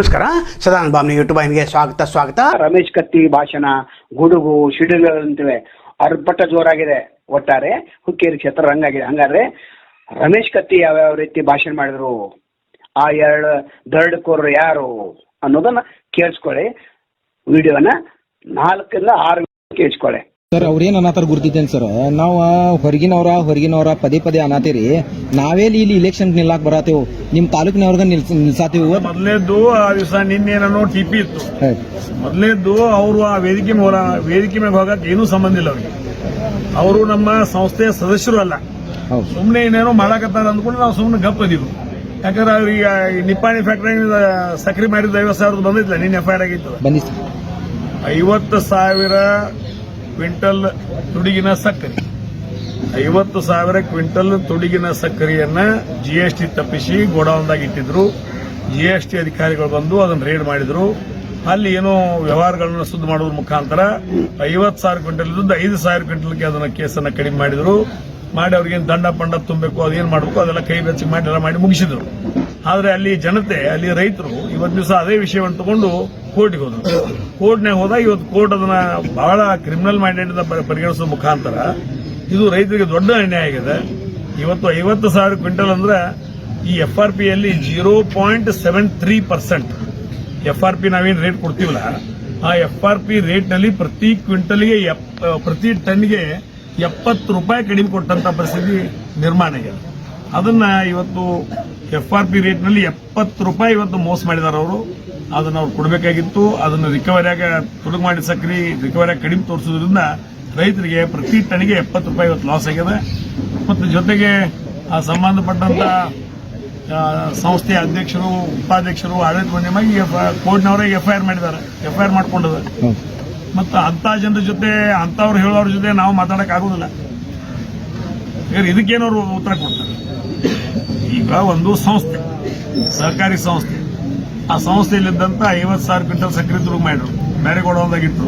ನಮಸ್ಕಾರ. ಸದಾನಂದ ಬಾಮ್ನಿ ಯೂಟ್ಯೂಬ್ ಐನ್ಗೆ ಸ್ವಾಗತ ಸ್ವಾಗತ. ರಮೇಶ್ ಕತ್ತಿ ಭಾಷಣ, ಗುಡುಗು ಸಿಡಿಲಂತಿವೆ ಅರ್ಭಟ ಜೋರಾಗಿದೆ ಒಟ್ಟಾರೆ. ಹುಕ್ಕೇರಿ ಕ್ಷೇತ್ರ ರಂಗಾಗಿದೆ ಹಂಗಾದ್ರೆ ರಮೇಶ್ ಕತ್ತಿ ಯಾವ್ಯಾವ ರೀತಿ ಭಾಷಣ ಮಾಡಿದ್ರು? ಆ ಎರಡು ದರಡ್ಕೋರು ಯಾರು ಅನ್ನೋದನ್ನ ಕೇಳಿಸ್ಕೊಳ್ಳಿ. ವಿಡಿಯೋನ ನಾಲ್ಕರಿಂದ ಆರು ಕೇಳಿಸ್ಕೊಳ್ಳಿ. ಸರ್ ಅವ್ರೇನ್ ಅನಾಥರ್ ಗುರ್ತಿದ್ದೇನೆ ಸರ್. ನಾವು ಹೊರಗಿನವ್ರ ಹೊರಗಿನವ್ರ ಪದೇ ಪದೇ ಅನಾಥೇರಿ. ನಾವೇ ಇಲ್ಲಿ ಇಲೆಕ್ಷನ್ ನಿಲ್ಲಾಕ್ ಬರತ್ತೇವು ನಿಮ್ ತಾಲೂಕಿನವ್ರಗ ನಿಲ್ಸ ನಿಲ್ಸಾತೀವಿ ಮೊದಲನೇದ್ದು ಆ ದಿವಸ ನಿನ್ನೆ ನಾನು ಟಿಪಿ ಇತ್ತು ಮೊದಲೇದ್ದು ಅವರು ಆ ವೇದಿಕೆ ಮೂಲ ವೇದಿಕೆ ಮೇಲೆ ಹೋಗಕ್ಕೆ ಏನೂ ಸಂಬಂಧ ಇಲ್ಲ ಅವ್ರಿಗೆ. ಅವರು ನಮ್ಮ ಸಂಸ್ಥೆಯ ಸದಸ್ಯರು ಅಲ್ಲ. ಸುಮ್ನೆ ಸುಮ್ಮನೆ ಏನೇನೋ ಮಾಡಾಕತ್ತಾರ ಅಂದ್ಕೊಂಡು ನಾವು ಸುಮ್ಮನೆ ಗಪ್ಪ ಅದೀವಿ ಯಾಕಂದ್ರೆ ಅವ್ರಿಗೆ ನಿಪ್ಪಾಣಿ ಫ್ಯಾಕ್ಟರಿ ಸಕ್ರಿ ಮಾಡಿದ ಐವತ್ತು ಸಾವಿರದ ಬಂದಿಲ್ಲ ನಿನ್ನೆ ಎಫ್ ಐ ಆರ್ ಆಗಿತ್ತು. ಐವತ್ತು ಸಾವಿರ ಕ್ವಿಂಟಲ್ ತುಡಿಗಿನ ಸಕ್ಕರೆ. ಐವತ್ತು ಸಾವಿರ ಕ್ವಿಂಟಲ್ ತುಡಿಗಿನ ಸಕ್ಕರೆಯನ್ನ ಜಿಎಸ್ಟಿ ತಪ್ಪಿಸಿ ಗೋಡೌನ್ದಾಗ ಇಟ್ಟಿದ್ರು. ಜಿಎಸ್ಟಿ ಅಧಿಕಾರಿಗಳು ಬಂದು ಅದನ್ನು ರೇಡ್ ಮಾಡಿದ್ರು. ಅಲ್ಲಿ ಏನೋ ವ್ಯವಹಾರಗಳನ್ನು ಸುದ್ದಿ ಮಾಡೋದ್ರ ಮುಖಾಂತರ ಐವತ್ತು ಸಾವಿರ ಕ್ವಿಂಟಲ್ ಇದ್ದು ಐದು ಸಾವಿರ ಕ್ವಿಂಟಲ್ಗೆ ಅದನ್ನ ಕೇಸನ್ನು ಕಡಿಮೆ ಮಾಡಿದ್ರು. ಮಾಡಿ ಅವ್ರಿಗೇನು ದಂಡ ಪಂಡ ತುಂಬಬೇಕು ಅದೇನ್ ಮಾಡಬೇಕು, ಅದೆಲ್ಲ ಕೈ ಬೆಚ್ಚಗೆ ಮಾಡಿ ಎಲ್ಲ ಮಾಡಿ ಮುಗಿಸಿದ್ರು. ಆದರೆ ಅಲ್ಲಿ ಜನತೆ, ಅಲ್ಲಿ ರೈತರು ಇವತ್ತು ದಿವಸ ಅದೇ ವಿಷಯವನ್ನು ತಗೊಂಡು ಕೋರ್ಟ್ಗೆ ಹೋದ್ರು. ಕೋರ್ಟ್ನಾಗ ಹೋದಾಗ ಇವತ್ತು ಕೋರ್ಟ್ ಅದನ್ನ ಬಹಳ ಕ್ರಿಮಿನಲ್ ಮೈಂಡೆಡ್ ಪರಿಗಣಿಸೋ ಮುಖಾಂತರ ಇದು ರೈತರಿಗೆ ದೊಡ್ಡ ಅನ್ಯಾಯ ಆಗಿದೆ. ಇವತ್ತು ಐವತ್ತು ಸಾವಿರ ಕ್ವಿಂಟಲ್ ಅಂದ್ರೆ ಈ ಎಫ್ ಆರ್ ಪಿಯಲ್ಲಿ zero point seven three percent F R P ನಾವೇನು ರೇಟ್ ಕೊಡ್ತೀವಲ್ಲ, ಆ ಎಫ್ ಆರ್ ಪಿ ರೇಟ್ನಲ್ಲಿ ಪ್ರತಿ ಕ್ವಿಂಟಲ್ಗೆ ಪ್ರತಿ ಟನ್ಗೆ ಎಪ್ಪತ್ತು ರೂಪಾಯಿ ಕಡಿಮೆ ಕೊಟ್ಟಂತ ಪರಿಸ್ಥಿತಿ ನಿರ್ಮಾಣ ಆಗಿದೆ. ಅದನ್ನ ಇವತ್ತು ಎಫ್ ಆರ್ ಪಿ ರೇಟ್ನಲ್ಲಿ ಎಪ್ಪತ್ತು ರೂಪಾಯಿ ಇವತ್ತು ಮೋಸ ಮಾಡಿದಾರೆ ಅವರು. ಅದನ್ನ ಅವ್ರು ಕೊಡಬೇಕಾಗಿತ್ತು. ಅದನ್ನ ರಿಕವರಿಯಾಗ ತುಡುಗು ಮಾಡಿ ಸಕ್ರಿ ರಿಕವರಿಯಾಗಿ ಕಡಿಮೆ ತೋರಿಸೋದ್ರಿಂದ ರೈತರಿಗೆ ಪ್ರತಿ ಟನ್ಗೆ ಎಪ್ಪತ್ತು ರೂಪಾಯಿ ಇವತ್ತು ಲಾಸ್ ಆಗಿದೆ. ಮತ್ತು ಜೊತೆಗೆ ಆ ಸಂಬಂಧಪಟ್ಟಂತ ಆ, ಸಂಸ್ಥೆಯ ಅಧ್ಯಕ್ಷರು ಉಪಾಧ್ಯಕ್ಷರು ಆಡಳಿತ ಮಾಧ್ಯಮವಾಗಿ ಕೋರ್ಟ್ನವರೇ ಎಫ್ ಐ ಆರ್ ಮಾಡಿದ್ದಾರೆ. ಎಫ್ ಐ ಆರ್ ಮಾಡ್ಕೊಂಡಿದ್ದಾರೆ. ಮತ್ತು ಅಂತ ಜನರ ಜೊತೆ ಅಂತವ್ರು ಹೇಳೋರ ಜೊತೆ ನಾವು ಮಾತಾಡೋಕ್ಕಾಗೋದಿಲ್ಲ ಇದಕ್ಕೇನವರು ಉತ್ತರ ಕೊಡ್ತಾರೆ. ಈಗ ಒಂದು ಸಂಸ್ಥೆ, ಸರ್ಕಾರಿ ಸಂಸ್ಥೆ. ಆ ಸಂಸ್ಥೆಯಲ್ಲಿದ್ದಂತ ಐವತ್ತು ಸಾವಿರ ಕ್ವಿಂಟಲ್ ಸಕ್ಕರೆ ದುರ್ಗ ಮಾಡಿದ್ರು. ಬೇರೆ ಕೊಡೋದಾಗಿತ್ತು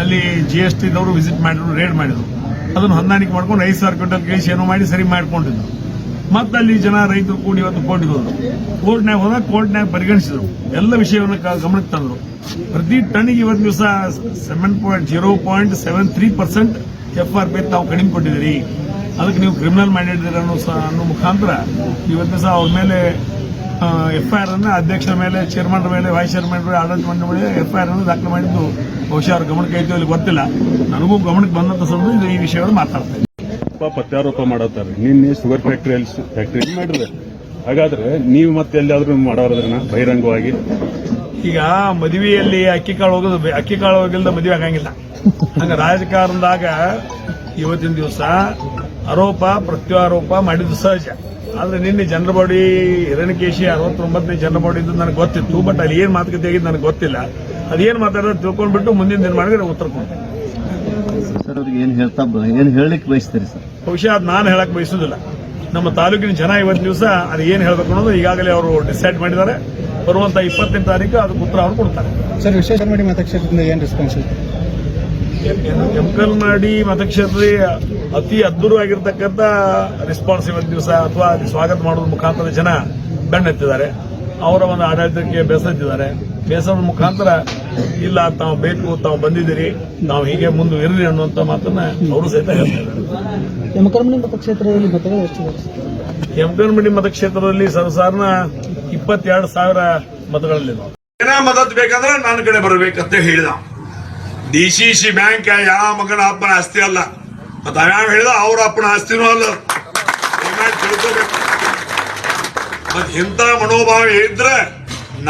ಅಲ್ಲಿ ಜಿ ಎಸ್ ಟಿದವರು ವಿಸಿಟ್ ಮಾಡಿದ್ರು ರೇಡ್ ಮಾಡಿದ್ರು. ಅದನ್ನು ಹೊಂದಾಣಿಕೆ ಮಾಡ್ಕೊಂಡು ಐದು ಸಾವಿರ ಕ್ವಿಂಟಲ್ ಕೇಸ್ ಏನೋ ಮಾಡಿ ಸರಿ ಮಾಡ್ಕೊಂಡಿದ್ರು. ಮತ್ತೆ ಅಲ್ಲಿ ಜನ ರೈತರು ಕೂಡಿ ಇವತ್ತು ಕೋರ್ಟ್ಗೆ ಹೋದ್ರು. ಕೋರ್ಟ್ನಾಗ ಹೋದಾಗ ಕೋರ್ಟ್ನಾಗ ಪರಿಗಣಿಸಿದ್ರು. ಎಲ್ಲ ವಿಷಯವನ್ನು ಗಮನಕ್ಕೆ ತಂದರು. ಪ್ರತಿ ಟನ್ನಿಗೆ ಇವತ್ತು ದಿವಸ seven point zero point seven three percent F R P ತಾವು ಕಡಿಮೆ ಕೊಟ್ಟಿದ್ದೀರಿ. ಅದಕ್ಕೆ ನೀವು ಕ್ರಿಮಿನಲ್ ಮಾಡಿದ್ದೀರ ಅನ್ನೋ ಸ- ಅನ್ನೋ ಮುಖಾಂತರ ಇವತ್ತು ಸಹ ಅವ್ರ ಮೇಲೆ ಎಫ್ ಐ ಆರ್ ಅನ್ನ ಅಧ್ಯಕ್ಷರ ಮೇಲೆ ಚೇರ್ಮನ್ ಮೇಲೆ ವೈಸ್ ಚೇರ್ಮನ್ ಮೇಲೆ ಆಡಳಿತ ಮಂಡಳಿ ಮೇಲೆ ಎಫ್ ಐ ಆರ್ ಅನ್ನು ದಾಖಲು ಮಾಡಿದ್ದು ಬಹುಶಃ ಅವ್ರ ಗಮನಕ್ಕೆ ಐತೆ ಅಲ್ಲಿ ಗೊತ್ತಿಲ್ಲ. ನನಗೂ ಗಮನಕ್ಕೆ ಬಂದಂಥ ಸಂದರ್ಭ ಇದು ಈ ವಿಷಯಗಳು ಮಾತಾಡ್ತೇನೆ. ಪಾಪ ಅತ್ಯಾರೋಪ ಮಾಡತ್ತಾರೆ ನಿನ್ನೆ ಶುಗರ್ ಫ್ಯಾಕ್ಟರಿ ಫ್ಯಾಕ್ಟ್ರಿ ಫ್ಯಾಕ್ಟರಿ ಮಾಡಿದ್ರೆ. ಹಾಗಾದ್ರೆ ನೀವು ಮತ್ತೆ ಎಲ್ಲಿಯಾದ್ರೂ ಮಾಡೋರದ್ರನ್ನ ಬಹಿರಂಗವಾಗಿ? ಈಗ ಮದುವೆಯಲ್ಲಿ ಅಕ್ಕಿ ಕಾಳು ಹೋಗೋದು ಅಕ್ಕಿ ಕಾಳು ಹೋಗಿಲ್ದ ಮದುವೆ ಆಗಂಗಿಲ್ಲ. ಹಂಗ ರಾಜಕಾರಣದಾಗ ಇವತ್ತಿನ ದಿವಸ ಆರೋಪ ಪ್ರತ್ಯಾರೋಪ ಮಾಡಿದ್ದು ಸಹಜ ಆದ್ರೆ ನಿನ್ನೆ ಜನರ ಬಾಡಿ ಹಿರಣ್ಯಕೇಶಿ ಅರವತ್ತೊಂಬತ್ತನೇ ಜನರ ಬಾಡಿ ಇದ್ದು ನನಗೆ ಗೊತ್ತಿತ್ತು ಬಟ್ ಅಲ್ಲಿ ಏನ್ ಮಾತುಕತೆ ಆಗಿದ್ದು ನನಗೆ ಗೊತ್ತಿಲ್ಲ ಅದೇನು ಮಾತಾಡೋದು ತಿಳ್ಕೊಂಡ್ಬಿಟ್ಟು ಮುಂದಿನ ದಿನ ಮಾಡಿದ್ರೆ ಉತ್ತರ ಕೊಡ್ತೀನಿ ಸರ್ ಅವ್ರಿಗೆ ಏನು ಹೇಳ್ತಾ ಏನು ಹೇಳಲಿಕ್ಕೆ ಬಯಸ್ತೀರಿ ಸರ್ ಬಹುಶಃ ಅದು ನಾನು ಹೇಳಕ್ ಬಯಸುದಿಲ್ಲ ನಮ್ಮ ತಾಲೂಕಿನ ಜನ ಇವತ್ತು ದಿವಸ ಅದು ಏನ್ ಹೇಳ್ಬೇಕು ಅನ್ನೋದು ಈಗಾಗಲೇ ಅವರು ಡಿಸೈಡ್ ಮಾಡಿದ್ದಾರೆ ಬರುವಂತ ಇಪ್ಪತ್ತನೇ ತಾರೀಕು ಅದಕ್ಕೆ ಉತ್ತರ ಅವರು ಕೊಡ್ತಾರೆ ಸರ್ ವಿಶೇಷ ಮಾಡಿ ಮತಕ್ಷೇತ್ರದಿಂದ ಏನ್ ರೆಸ್ಪಾನ್ಸ್ ಕೆಮಿಕಲ್ ಮಾಡಿ ಮತಕ್ಷೇತ್ರದಲ್ಲಿ ಅತಿ ಅದ್ದೂರವಾಗಿರ್ತಕ್ಕಂಥ ರೆಸ್ಪಾನ್ಸ್ ಇವತ್ತು ದಿವಸ ಅಥವಾ ಸ್ವಾಗತ ಮಾಡೋದ್ರ ಮುಖಾಂತರ ಜನ ಬೆಣ್ಣೆತ್ತಿದ್ದಾರೆ. ಅವರ ಒಂದು ಆಡಳಿತಕ್ಕೆ ಬೇಸತ್ತಿದ್ದಾರೆ. ಬೇಸರದ ಮುಖಾಂತರ ಇಲ್ಲ ತಾವು ಬೇಕು ತಾವು ಬಂದಿದ್ದೀರಿ ನಾವು ಹೀಗೆ ಮುಂದೆ ಇರಲಿ ಅನ್ನುವಂಥ ಮಾತನ್ನ ಅವರು ಸಹಿತ ಹೇಳ್ತಾರೆ ಯಮಕರ್ಮಣಿ ಮತಕ್ಷೇತ್ರದಲ್ಲಿ ಮತಕ್ಷೇತ್ರದಲ್ಲಿ ಸರ್ಸಾರ್ನ ಇಪ್ಪತ್ತೆರಡು ಸಾವಿರ ಮತಗಳಲ್ಲಿ ಏನ ಮದತ್ ಬೇಕಂದ್ರೆ ನನ್ನ ಕಡೆ ಬರಬೇಕಂತ ಹೇಳಿದ. ಡಿಸಿಸಿ ಸಿ ಸಿ ಬ್ಯಾಂಕ್ ಯಾವ ಮಗನ ಅಪ್ಪನ ಆಸ್ತಿ ಅಲ್ಲ. ಮತ್ತ ಯಾವ ಹೇಳಿದ, ಅವ್ರ ಅಪ್ಪನ ಆಸ್ತಿನೂ ಅಲ್ಲ. ಮತ್ ಇಂಥ ಮನೋಭಾವ ಇದ್ರೆ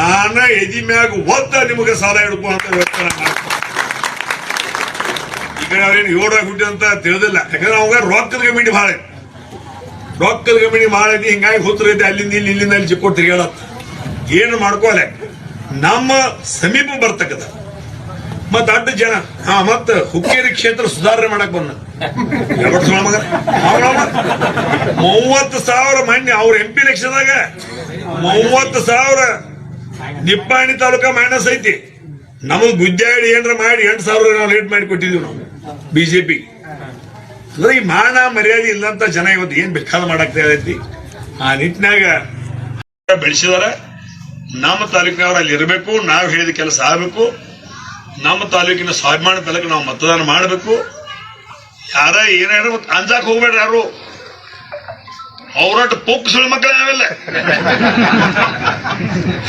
ನಾನ ಎದಿ ಮ್ಯಾಗ ಒತ್ತ ನಿಮಗೆ ಸಾಲ ಹಿಡ್ಕೊ ಅಂತ ಈ ಕಡೆ ಅವ್ರೇನು ಹುಟ್ಟಿ ಅಂತ ತಿಳಿದಿಲ್ಲ. ಯಾಕಂದ್ರೆ ಅವಾಗ ರೊಕ್ಕದ ಕಮಿಟಿ ಭಾಳ ರೊಕ್ಕದ ಕಮಿಟಿ ಭಾಳ ಐತಿ. ಹಿಂಗಾಗಿ ಹುತ್ತರೈತಿ ಅಲ್ಲಿಂದ ಇಲ್ಲಿ, ಇಲ್ಲಿಂದ ಅಲ್ಲಿ ಚಿಕ್ಕೋಟ್ ತಿರುಗಾಡತ್ತ ಏನು ಮಾಡ್ಕೋಲೆ? ನಮ್ಮ ಸಮೀಪ ಬರ್ತಕ್ಕದ. ಮತ್ತ ಅಡ್ಡ ಜನ. ಹಾ, ಮತ್ತ ಹುಕ್ಕೇರಿ ಕ್ಷೇತ್ರ ಸುಧಾರಣೆ ಮಾಡಕ್ ಬಂದ. ಮೂವತ್ತು ಸಾವಿರ ಮಾನ್ಯ ಅವ್ರ ಎಂ ಪಿ ಎಲೆಕ್ಷನ್ದಾಗ ಮೂವತ್ತು ಸಾವಿರ ನಿಪ್ಪಾಣಿ ತಾಲೂಕಾ ಮೈನಸ್ ಐತಿ. ನಮಗ್ ಗುದ್ದಾಡಿ ಏನ್ರ ಮಾಡಿ ಎಂಟು ಸಾವಿರ ನಾವು ಲೇಟ್ ಮಾಡಿ ಕೊಟ್ಟಿದೀವಿ ನಾವು ಬಿಜೆಪಿ ಅಂದ್ರೆ ಈ ಮಾನ ಮರ್ಯಾದೆ ಇಲ್ಲಂತ ಜನ ಇವತ್ತು ಏನ್ ಬೇಕಾದ ಮಾಡಾಕ್ತಾ ಆ ನಿಟ್ಟಿನಾಗ ಬೆಳೆಸಿದಾರ. ನಮ್ಮ ತಾಲೂಕಿನವ್ರು ಅಲ್ಲಿ ಇರಬೇಕು, ನಾವು ಹೇಳಿದ ಕೆಲಸ ಆಗಬೇಕು. ನಮ್ಮ ತಾಲೂಕಿನ ಸ್ವಾಭಿಮಾನ ತಲಕ ನಾವು ಮತದಾನ ಮಾಡಬೇಕು. ಯಾರ ಏನೇನು ಅಂಜಾಕ್ ಹೋಗ್ಬೇಡ್ರಿ ಯಾರು. ಅವ್ರಟ್ ಪೊಕ್ಕ ಸುಳ್ಳು ಮಕ್ಕಳು ನಾವೆಲ್ಲ.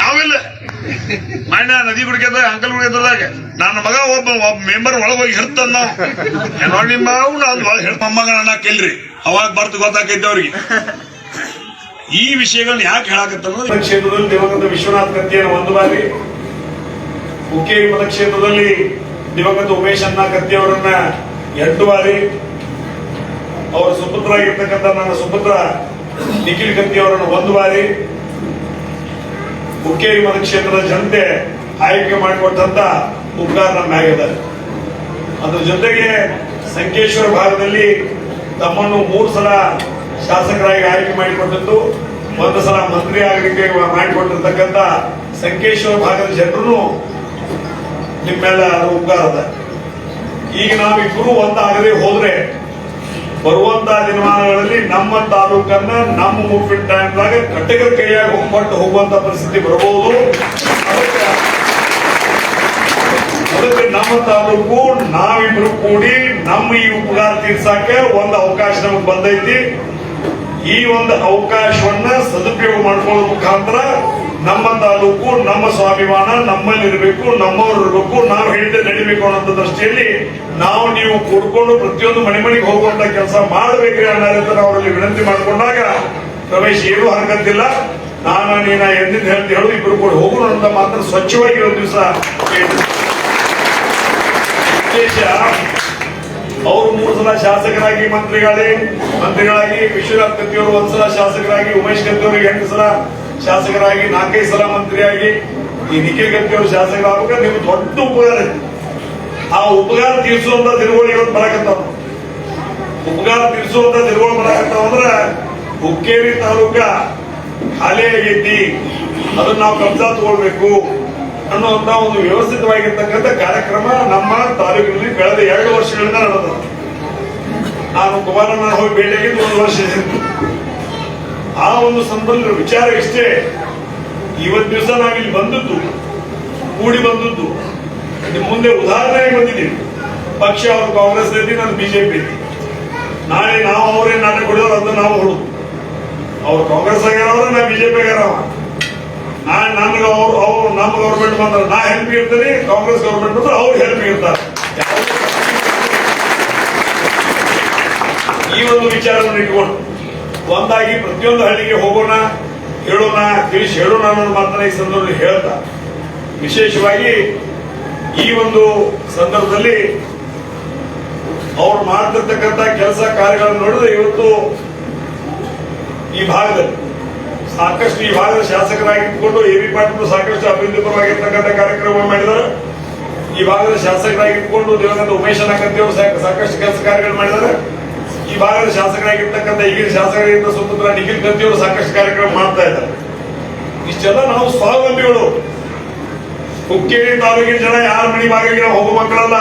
ನಾವಿಲ್ಲ. ಮಣ್ಣ ನದಿ ಗುಡಿಕೆದ ಅಂಕಲ್ ಗುಡಿಕೆದಾಗ ನನ್ನ ಮಗ ಒಬ್ಬ ಒಬ್ಬ ಮೆಂಬರ್ ಒಳಗೋಗಿ ಹಿಡ್ತಾನ ನಾವು. ನಿಮ್ಮ ಮಾವು ನಾನು ಒಳಗೆ ಹಿಡ್ ಮೊಮ್ಮಗನ ಅನ್ನಕ್ಕಿಲ್ರಿ ಅವಾಗ ಬರ್ತು ಗೊತ್ತಾಕೈತೆ ಅವ್ರಿಗೆ. ಈ ವಿಷಯಗಳನ್ನ ಯಾಕೆ ಹೇಳಕತ್ತ ವಿಶ್ವನಾಥ್ ಕತ್ತಿಯನ್ನು ಒಂದು ಬಾರಿ ಹುಕ್ಕೇರಿ ಮತಕ್ಷೇತ್ರದಲ್ಲಿ ದಿವಂಗತ ಉಮೇಶ್ ಅಣ್ಣ ಕತ್ತಿ ಅವರನ್ನ ಎಂಟು ಬಾರಿ ಅವರ ಸುಪುತ್ರ ಆಗಿರ್ತಕ್ಕಂಥ ನನ್ನ ಸುಪುತ್ರ ನಿಖಿಲ್ ಕತ್ತಿ ಅವರನ್ನು ಒಂದು ಬಾರಿ ಹುಕ್ಕೇರಿ ಮತಕ್ಷೇತ್ರದ ಜನತೆ ಆಯ್ಕೆ ಮಾಡಿಕೊಟ್ಟಂತ ಉಪಕಾರ ನಮ್ಮ ಆಗಿದೆ ಅದ್ರ ಜೊತೆಗೆ ಸಂಕೇಶ್ವರ ಭಾಗದಲ್ಲಿ ತಮ್ಮನ್ನು ಮೂರು ಸಲ ಶಾಸಕರಾಗಿ ಆಯ್ಕೆ ಮಾಡಿಕೊಟ್ಟದ್ದು, ಒಂದು ಸಲ ಮಂತ್ರಿ ಆಗಲಿಕ್ಕೆ ಮಾಡಿಕೊಟ್ಟಿರ್ತಕ್ಕಂಥ ಸಂಕೇಶ್ವರ ಭಾಗದ ಜನರು ನಿಮ್ಮೆಲ್ಲ ಉಪಕಾರ ಈಗ ನಾವಿಬ್ಬರು ಒಂದಾಗದೆ ಹೋದ್ರೆ, ಬರುವಂತ ದಿನಮಾನಗಳಲ್ಲಿ ನಮ್ಮ ತಾಲೂಕನ್ನ ನಮ್ಮ ಮುಪ್ಪಿನ ಟೈಮ್ದಾಗ ಕಟ್ಟಿಗೆ ಕೈಯಾಗಿ ಹೋಗ್ಬಿಟ್ಟು ಹೋಗುವಂತ ಪರಿಸ್ಥಿತಿ ಬರಬಹುದು. ಅದಕ್ಕೆ ನಮ್ಮ ತಾಲೂಕು, ನಾವಿಬ್ರು ಕೂಡಿ ನಮ್ಮ ಈ ಉಪಕಾರ ತೀರ್ಸಾಕ ಒಂದು ಅವಕಾಶ ನಮಗೆ ಬಂದೈತಿ. ಈ ಒಂದು ಅವಕಾಶವನ್ನ ಸದುಪಯೋಗ ಮಾಡ್ಕೊಳ್ಳೋ ಮುಖಾಂತರ ನಮ್ಮ ತಾಲೂಕು ನಮ್ಮ ಸ್ವಾಭಿಮಾನ, ನಮ್ಮಲ್ಲಿ ಇರಬೇಕು, ನಮ್ಮವ್ರು ಇರಬೇಕು, ನಾವು ಹೇಳಿದ್ರೆ ನಡಿಬೇಕು ಅನ್ನೋ ದೃಷ್ಟಿಯಲ್ಲಿ ನಾವು ನೀವು ಕೂಡ್ಕೊಂಡು ಪ್ರತಿಯೊಂದು ಮನೆ ಮನೆಗೆ ಹೋಗುವಂತ ಕೆಲಸ ಮಾಡಬೇಕ್ರಿ ಅನ್ನೋದನ್ನ ಅವರಲ್ಲಿ ವಿನಂತಿ ಮಾಡಿಕೊಂಡಾಗ ರಮೇಶ್, ಏನು ಹರಕತ್ತಿಲ್ಲ. ನಾನು ನೀನ ಎಂದಿದ್ದು ಹೇಳ್ತಿ, ಹೇಳು, ಇಬ್ರು ಕೂಡ ಅಂತ ಮಾತ್ರ ಸ್ವಚ್ಛವಾಗಿ ಒಂದು ದಿವಸ ವಿಶೇಷ, ಅವರು ಮೂರು ಸಲ ಶಾಸಕರಾಗಿ, ಮಂತ್ರಿಗಳೇ, ಮಂತ್ರಿಗಳಾಗಿ, ವಿಶ್ವನಾಥ್ ಕತ್ತಿಯವರು ಒಂದ್ಸಲ ಶಾಸಕರಾಗಿ, ಉಮೇಶ್ ಕತ್ತಿಯವರು ಎಂಟು ಸಲ ಶಾಸಕರಾಗಿ, ನಾಲ್ಕೈದು ಸಲ ಮಂತ್ರಿಯಾಗಿ ಈ ನಿಖಿಲ್ ಗಂಟಿ ಅವರು ಶಾಸಕರಾಗುವಾಗ ನಿಮ್ಗೆ ದೊಡ್ಡ ಉಪಕಾರ ಇತ್ತು ಆ ಉಪಕಾರ ತೀರಿಸುವಂತ ತಿರುಗೋಳಿ ಇವತ್ತು ಬರಕತ್ತಾವ. ಉಪಕಾರ ತೀರಿಸುವಂತ ದಿನಗಳು ಬರಕತ್ತಾವ ಅಂದ್ರೆ ಹುಕ್ಕೇರಿ ತಾಲೂಕ ಖಾಲಿ ಆಗೈತಿ ಅದನ್ನ ನಾವು ಕಬ್ಜಾ ತಗೊಳ್ಬೇಕು ಅನ್ನುವಂತ ಒಂದು ವ್ಯವಸ್ಥಿತವಾಗಿರ್ತಕ್ಕಂಥ ಕಾರ್ಯಕ್ರಮ ನಮ್ಮ ತಾಲೂಕಿನಲ್ಲಿ ಕಳೆದ ಎರಡು ವರ್ಷಗಳಿಂದ ನಡೆದ ನಾನು ಕುಮಾರಣ್ಣ ಹೋಗಿ ಭೇಟಿಯಾಗಿದ್ದು ಒಂದು ವರ್ಷ. ಆ ಒಂದು ಸಂಬಂಧ ವಿಚಾರ ಇಷ್ಟೇ. ಇವತ್ತು ದಿವಸ ನಾವಿಲ್ಲಿ ಬಂದದ್ದು, ಕೂಡಿ ಬಂದದ್ದು. ಮುಂದೆ ಉದಾಹರಣೆಗೆ ಬಂದಿದ್ದೀವಿ ಪಕ್ಷ ಅವರು ಕಾಂಗ್ರೆಸ್ ಐತಿ ನಾನು ಬಿಜೆಪಿ ಐತಿ ನಾಳೆ ನಾವು ಅವರೇ ನಾಟಕ ಹೊಡೆಯೋರು ಅದನ್ನ ನಾವು ಹೊಡೋದು. ಅವ್ರು ಕಾಂಗ್ರೆಸ್ ಆಗ್ಯಾರವ್ರ ನಾ ಬಿಜೆಪಿ ಆಗ್ಯಾರವ ನಾಳೆ ನನ್ಗೆ ಅವ್ರು ಅವ್ರು ನಮ್ಮ ಗೌರ್ಮೆಂಟ್ ಬಂದ್ರೆ ನಾ ಹೆಲ್ಪ್ ಇರ್ತೀನಿ, ಕಾಂಗ್ರೆಸ್ ಗೌರ್ಮೆಂಟ್ ಬಂದ್ರೆ ಅವ್ರು ಹೆಲ್ಪ್ ಇರ್ತಾರೆ. ಈ ಒಂದು ವಿಚಾರವನ್ನು ಇಟ್ಕೊಂಡು ಒಂದಾಗಿ ಪ್ರತಿಯೊಂದು ಹಳ್ಳಿಗೆ ಹೋಗೋಣ ಹೇಳೋಣ ತಿಳಿಸಿ ಹೇಳೋಣ ಅನ್ನೋದು ಮಾತನ್ನ ಈ ಸಂದರ್ಭದಲ್ಲಿ ಹೇಳ್ತಾ. ವಿಶೇಷವಾಗಿ ಈ ಒಂದು ಸಂದರ್ಭದಲ್ಲಿ ಅವ್ರು ಮಾಡ್ತಿರ್ತಕ್ಕಂಥ ಕೆಲಸ ಕಾರ್ಯಗಳನ್ನು ನೋಡಿದ್ರೆ ಇವತ್ತು ಈ ಭಾಗದಲ್ಲಿ ಸಾಕಷ್ಟು ಈ ಭಾಗದ ಶಾಸಕರಾಗಿ ಇಟ್ಕೊಂಡು ಎ ಬಿ ಪಾಟೀಲ್ ಸಾಕಷ್ಟು ಅಭಿವೃದ್ಧಿ ಪರವಾಗಿರ್ತಕ್ಕಂಥ ಕಾರ್ಯಕ್ರಮ ಮಾಡಿದ್ದಾರೆ. ಈ ಭಾಗದ ಶಾಸಕರಾಗಿ ಇಟ್ಕೊಂಡು ದಿವಂಗತ ಉಮೇಶ್ ಅನಕಂತಿಯವರು ಸಾಕಷ್ಟು ಕೆಲಸ ಕಾರ್ಯಗಳು ಮಾಡಿದ್ದಾರೆ. ಈ ಭಾಗದ ಶಾಸಕರಾಗಿರ್ತಕ್ಕಂಥ ಈಗಿನ ಶಾಸಕರಾಗಿದ್ದ ಸ್ವತಂತ್ರ ನಿಖಿಲ್ ಕತ್ತಿಯವರು ಸಾಕಷ್ಟು ಕಾರ್ಯಕ್ರಮ ಮಾಡ್ತಾ ಇದ್ದಾರೆ. ಇಷ್ಟೆಲ್ಲ ನಾವು ಸ್ವಾವಲಂಬಿಗಳು. ಹುಕ್ಕೇರಿ ತಾಲೂಕಿನ ಜನ ಯಾರ ಮನೆ ಬಾಗಿಲಿಗೆ ನಾವು ಮಕ್ಕಳಲ್ಲ.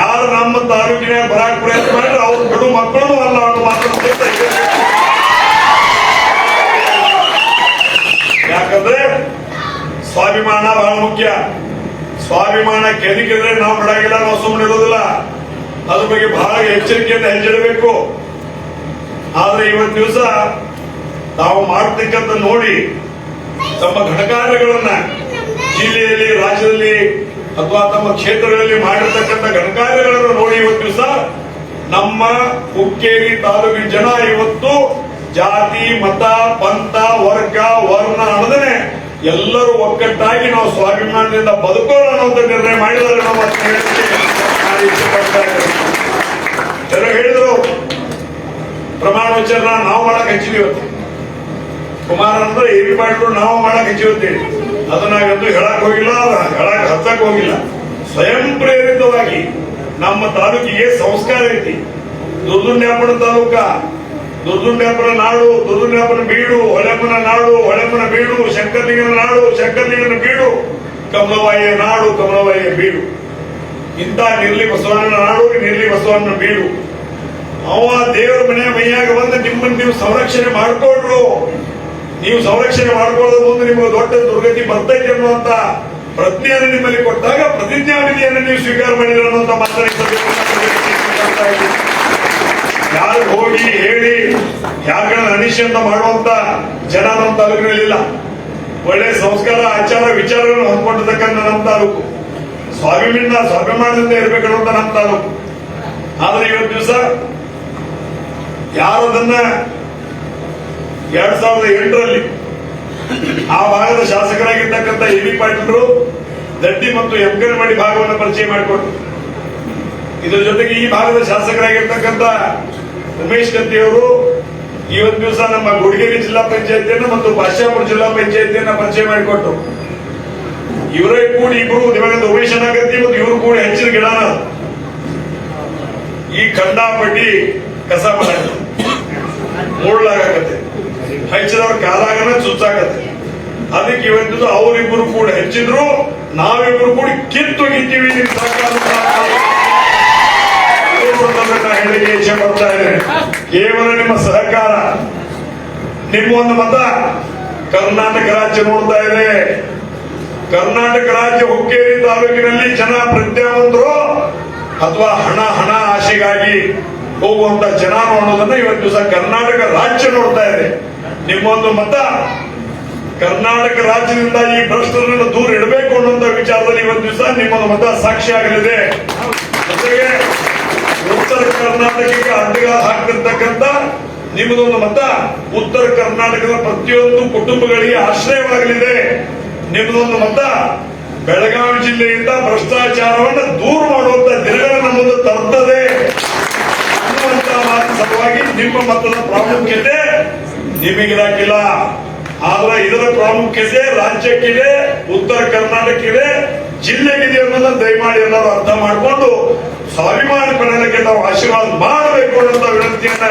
ಯಾರು ನಮ್ಮ ತಾಲೂಕಿನ ಬರಾಕ್ ಪ್ರಯತ್ನ ಮಾಡಿದ್ರೆ ಅವ್ರ ಬಿಡು ಮಕ್ಕಳು ಅಲ್ಲ ಅನ್ನೋ ಮಾತಾಡ್ತಾ ಯಾಕಂದ್ರೆ ಸ್ವಾಭಿಮಾನ ಬಹಳ ಮುಖ್ಯ. ಸ್ವಾಭಿಮಾನ ಕೆದಕಿದ್ರೆ ನಾವು ಬಿಡಾಗಿಲ್ಲ ನಾವು ಸುಮ್ಮನೆ ಇರೋದಿಲ್ಲ. ಅದ್ರ ಬಗ್ಗೆ ಬಹಳ ಎಚ್ಚರಿಕೆಯಿಂದ ಹೆಚ್ಚಿಡಬೇಕು ಆದ್ರೆ ಇವತ್ತು ದಿವಸ ನಾವು ಮಾಡ್ತಕ್ಕಂಥ ನೋಡಿ ತಮ್ಮ ಘಟಕಾರ್ಯಗಳನ್ನ ಜಿಲ್ಲೆಯಲ್ಲಿ, ರಾಜ್ಯದಲ್ಲಿ ಅಥವಾ ತಮ್ಮ ಕ್ಷೇತ್ರಗಳಲ್ಲಿ ಮಾಡಿರ್ತಕ್ಕಂಥ ಘಟಕಾರ್ಯಗಳನ್ನು ನೋಡಿ ಇವತ್ತು ದಿವಸ ನಮ್ಮ ಹುಕ್ಕೇರಿ ತಾಲೂಕಿನ ಜನ ಇವತ್ತು ಜಾತಿ, ಮತ, ಪಂಥ, ವರ್ಗ, ವರ್ಣ ಅನ್ನೋದನ್ನೇ ಎಲ್ಲರೂ ಒಕ್ಕಟ್ಟಾಗಿ ನಾವು ಸ್ವಾಭಿಮಾನದಿಂದ ಬದುಕೋಣ ಅನ್ನೋಂಥ ನಿರ್ಣಯ ಮಾಡಿದ್ದಾರೆ ನಾವು ಜನ ಹೇಳಿದ್ರು, ಪ್ರಮಾಣ ವಚನ ನಾವು ಮಾಡಕ್ ಹಚ್ಚಿದೀವಿ ಇವತ್ತು. ಕುಮಾರ ಅಂದ್ರೆ ಏವಿ ಮಾಡಿದ್ರು ನಾವು ಮಾಡಕ್ ಹಚ್ಚಿವತ್ತೇಳಿ ಅದನ್ನ ನಾವೆಂದು ಹೇಳಕ್ ಹೋಗಿಲ್ಲ ಹೇಳಕ್ ಹತ್ತಕ್ ಹೋಗಿಲ್ಲ. ಸ್ವಯಂ ಪ್ರೇರಿತವಾಗಿ ನಮ್ಮ ತಾಲೂಕಿಗೆ ಸಂಸ್ಕಾರ ಐತಿ. ದುರ್ದುಂಡ್ಯಾಪುರ ತಾಲೂಕ ದುರ್ದುಂಡ್ಯಾಪುರ ನಾಡು ದುರ್ದುಂಡ್ಯಾಪುರ ಬೀಡು ಹೊಳೆಮ್ಮನ ನಾಡು ಹೊಳೆಮ್ಮನ ಬೀಡು ಶಂಕರಲಿಂಗನ ನಾಡು ಶಂಕರಲಿಂಗನ ಬೀಡು ಕಮಲವಾಯಿಯ ನಾಡು ಕಮಲವಾಯಿಯ ಬೀಡು. ಇಂಥ ನಿರ್ಲಿ ಬಸವಣ್ಣನ ನಾಡು ನಿರ್ಲಿ ಬಸವಣ್ಣನ ಬೀಡು. ಅವ ದೇವರ ಮನೆ ಮೈಯಾಗ ಬಂದು ನಿಮ್ಮನ್ನು ನೀವು ಸಂರಕ್ಷಣೆ ಮಾಡಿಕೊಂಡ್ರು ನೀವು ಸಂರಕ್ಷಣೆ ಮಾಡ್ಕೊಳ್ಳೋದು ಮುಂದೆ ನಿಮಗೆ ದೊಡ್ಡ ದುರ್ಗತಿ ಬರ್ತೈತೆ ಅನ್ನುವಂತ ಪ್ರಜ್ಞೆಯನ್ನು ನಿಮ್ಮಲ್ಲಿ ಕೊಟ್ಟಾಗ ಪ್ರತಿಜ್ಞಾ ವಿಧಿಯನ್ನು ನೀವು ಸ್ವೀಕಾರ ಮಾಡಿದ್ರೆ ಅನ್ನುವಂತ ಯಾರು ಹೋಗಿ ಹೇಳಿ, ಯಾರುಗಳನ್ನ ಅನಿಶ್ಚಿತ ಮಾಡುವಂತ ಜನ ನಮ್ಮ ತಾಲೂಕಿನಲ್ಲಿಲ್ಲ. ಒಳ್ಳೆ ಸಂಸ್ಕಾರ, ಆಚಾರ, ವಿಚಾರಗಳನ್ನು ಹೊಂದ್ಕೊಂಡಿರ್ತಕ್ಕಂಥ ನಮ್ಮ ತಾಲೂಕು. ಸ್ವಾಭಿಮಾನ ಸ್ವಾಭಿಮಾನದಿಂದ ಇರಬೇಕನ್ನುವಂತ ನಮ್ಮ ತಾಲೂಕು ಆದ್ರೆ ಇವತ್ತು ದಿವಸ ಯಾರದನ್ನ ಎರಡ್ ಸಾವಿರದ ಎಂಟರಲ್ಲಿ ಆ ಭಾಗದ ಶಾಸಕರಾಗಿರ್ತಕ್ಕಂಥ ಎ ಬಿ ಪಾಟೀಲರು, ದಡ್ಡಿ ಮತ್ತು ಎಂಕನಮಡಿ ಭಾಗವನ್ನು ಪರಿಚಯ ಮಾಡಿಕೊಟ್ರು ಇದರ ಜೊತೆಗೆ ಈ ಭಾಗದ ಶಾಸಕರಾಗಿರ್ತಕ್ಕಂಥ ಉಮೇಶ್ ಕತ್ತಿಯವರು ಇವತ್ತು ದಿವಸ ನಮ್ಮ ಗುಡಿಗೆರೆ ಜಿಲ್ಲಾ ಪಂಚಾಯತಿಯನ್ನು ಮತ್ತು ಬಾಷಾಪುರ ಜಿಲ್ಲಾ ಪಂಚಾಯತಿಯನ್ನು ಪರಿಚಯ ಮಾಡಿಕೊಟ್ರು. ಇವರೇ ಕೂಡಿ ಇಬ್ರು ದಿವಂಗತ ಉಮೇಶನ್ ಆಗತ್ತಿ ಮತ್ತು ಇವರು ಕೂಡಿ ಹಚ್ಚಿದ ಗಿಡನ ಅದು. ಈ ಕಂಡಾಪಟ್ಟಿ ಕಸ ಮಾಡಕ್ಕೆ. ಮೂಡ್ಲಾಗತ್ತೆ ಹಚ್ಚಿದವ್ರ ಕಾಲಾಗನ ಚುಚ್ಚಾಗತ್ತೆ ಅದಕ್ಕೆ ಇವತ್ತು ಅವರಿಬ್ಬರು ಕೂಡ ಹೆಚ್ಚಿದ್ರು, ನಾವಿಬ್ರು ಕೂಡ ಕಿತ್ತು ಗಿತ್ತೀವಿ ನಿಮ್ ಸರ್ಕಾರ ಕೇವಲ ನಿಮ್ಮ ಸಹಕಾರ. ನಿಮ್ಮ ಒಂದು ಮತ ಕರ್ನಾಟಕ ರಾಜ್ಯ ನೋಡ್ತಾ ಇದೆ. ಕರ್ನಾಟಕ ರಾಜ್ಯ ಹುಕ್ಕೇರಿ ತಾಲೂಕಿನಲ್ಲಿ ಜನ ಪ್ರಜ್ಞಾವಂತರು ಅಥವಾ ಹಣ ಹಣ ಆಶೆಗಾಗಿ ಹೋಗುವಂತ ಜನ ಅನ್ನೋದನ್ನ ಇವತ್ತು ದಿವಸ ಕರ್ನಾಟಕ ರಾಜ್ಯ ನೋಡ್ತಾ ಇದೆ. ನಿಮ್ಮೊಂದು ಮತ, ಕರ್ನಾಟಕ ರಾಜ್ಯದಿಂದ ಈ ಭ್ರಷ್ಟರನ್ನು ದೂರ ಇಡಬೇಕು ಅನ್ನುವಂತ ವಿಚಾರದಲ್ಲಿ ಇವತ್ತು ದಿವಸ ನಿಮ್ಮೊಂದು ಮತ ಸಾಕ್ಷಿ ಆಗಲಿದೆ. ಜೊತೆಗೆ ಉತ್ತರ ಕರ್ನಾಟಕಕ್ಕೆ ಅಡ್ಡಗ ಹಾಕ್ತಿರ್ತಕ್ಕಂಥ ನಿಮ್ಮದೊಂದು ಮತ ಉತ್ತರ ಕರ್ನಾಟಕದ ಪ್ರತಿಯೊಂದು ಕುಟುಂಬಗಳಿಗೆ ಆಶ್ರಯವಾಗಲಿದೆ. ನಿಮ್ಮದೊಂದು ಮತ ಬೆಳಗಾವಿ ಜಿಲ್ಲೆಯಿಂದ ಭ್ರಷ್ಟಾಚಾರವನ್ನು ದೂರ ಮಾಡುವಂತ ದಿನಗಳನ್ನು ಮುಂದೆ ಮಾತಿನ ಸಲುವಾಗಿ ನಿಮ್ಮ ಮತದ ಪ್ರಾಮುಖ್ಯತೆ ನಿಮಗಿರಾಕಿಲ್ಲ ಆದ್ರೆ ಇದರ ಪ್ರಾಮುಖ್ಯತೆ ರಾಜ್ಯಕ್ಕಿದೆ, ಉತ್ತರ ಕರ್ನಾಟಕಕ್ಕಿದೆ, ಜಿಲ್ಲೆಗಿದೆ ಅನ್ನೋದನ್ನ ದಯಮಾಡಿ ಎಲ್ಲರೂ ಅರ್ಥ ಮಾಡಿಕೊಂಡು ಸ್ವಾಭಿಮಾನ ಪಡೆಯಲಿಕ್ಕೆ ನಾವು ಆಶೀರ್ವಾದ ಮಾಡಬೇಕು ಅನ್ನೋ ವಿನಂತಿಯನ್ನ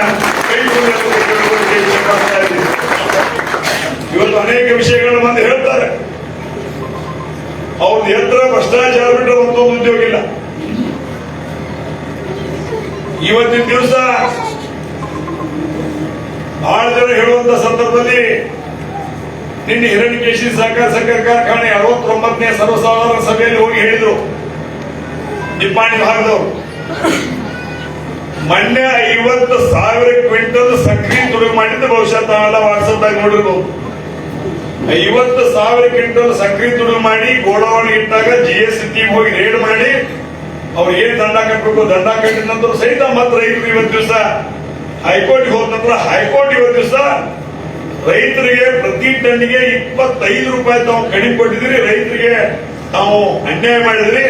ಇವತ್ತು ಅನೇಕ ವಿಷಯಗಳನ್ನ ಮಂದಿ ಹೇಳ್ತಾರೆ. ಅವ್ರದ್ದು ಎತ್ತರ ಭ್ರಷ್ಟಾಚಾರ ಬಿಟ್ಟರೆ ಮತ್ತೊಂದು ಉದ್ಯೋಗ ಇಲ್ಲ. ಇವತ್ತಿನ ದಿವಸ ಬಹಳ ಜನ ಹೇಳುವಂತ ಸಂದರ್ಭದಲ್ಲಿ ನಿನ್ನೆ ಹಿರಣ್ಯಕೇಶಿ ಸಹಕಾರ ಸಹಕಾರ ಕಾರ್ಖಾನೆ ಅರವತ್ತೊಂಬತ್ತನೇ ಸರ್ವಸಾಧಾರಣ ಸಭೆಯಲ್ಲಿ ಹೋಗಿ ಹೇಳಿದ್ರು ನಿಪ್ಪಾಣಿ ಭಾಗದವರು. ಮೊನ್ನೆ ಐವತ್ತು ಸಾವಿರ ಕ್ವಿಂಟಲ್ ಸಕ್ರಿ ತುಡುಗು ಮಾಡಿದ್ದು ಬಹುಶಃ ತಾವೆಲ್ಲ ವಾಟ್ಸಪ್ದಾಗ ನೋಡಿರ್ಬೋದು. ಐವತ್ತು ಸಾವಿರ ಕ್ವಿಂಟಲ್ ಸಕ್ಕರೆ ತುಡು ಮಾಡಿ ಗೋಡೌನ್ ಇಟ್ಟಾಗ ಜಿ ಎಸ್ ಟಿ ಹೋಗಿ ರೇಡ್ ಮಾಡಿ, ಅವ್ರು ಏನ್ ದಂಡ ಕಟ್ಟಬೇಕು ದಂಡ ಕಟ್ಟಿದ ನಂತರ ಸಹಿತ ಮತ್ತೆ ರೈತರು ಇವತ್ತು ದಿವಸ ಹೈಕೋರ್ಟ್ ಹೋದ ನಂತರ ಹೈಕೋರ್ಟ್ ಇವತ್ತು ದಿವಸ ರೈತರಿಗೆ ಪ್ರತಿ ಟನ್ಗೆ ಇಪ್ಪತ್ತೈದು ರೂಪಾಯಿ ತಾವು ಕಡಿಮೆ ಕೊಟ್ಟಿದ್ರಿ ರೈತರಿಗೆ ತಾವು ಅನ್ಯಾಯ ಮಾಡಿದ್ರಿ.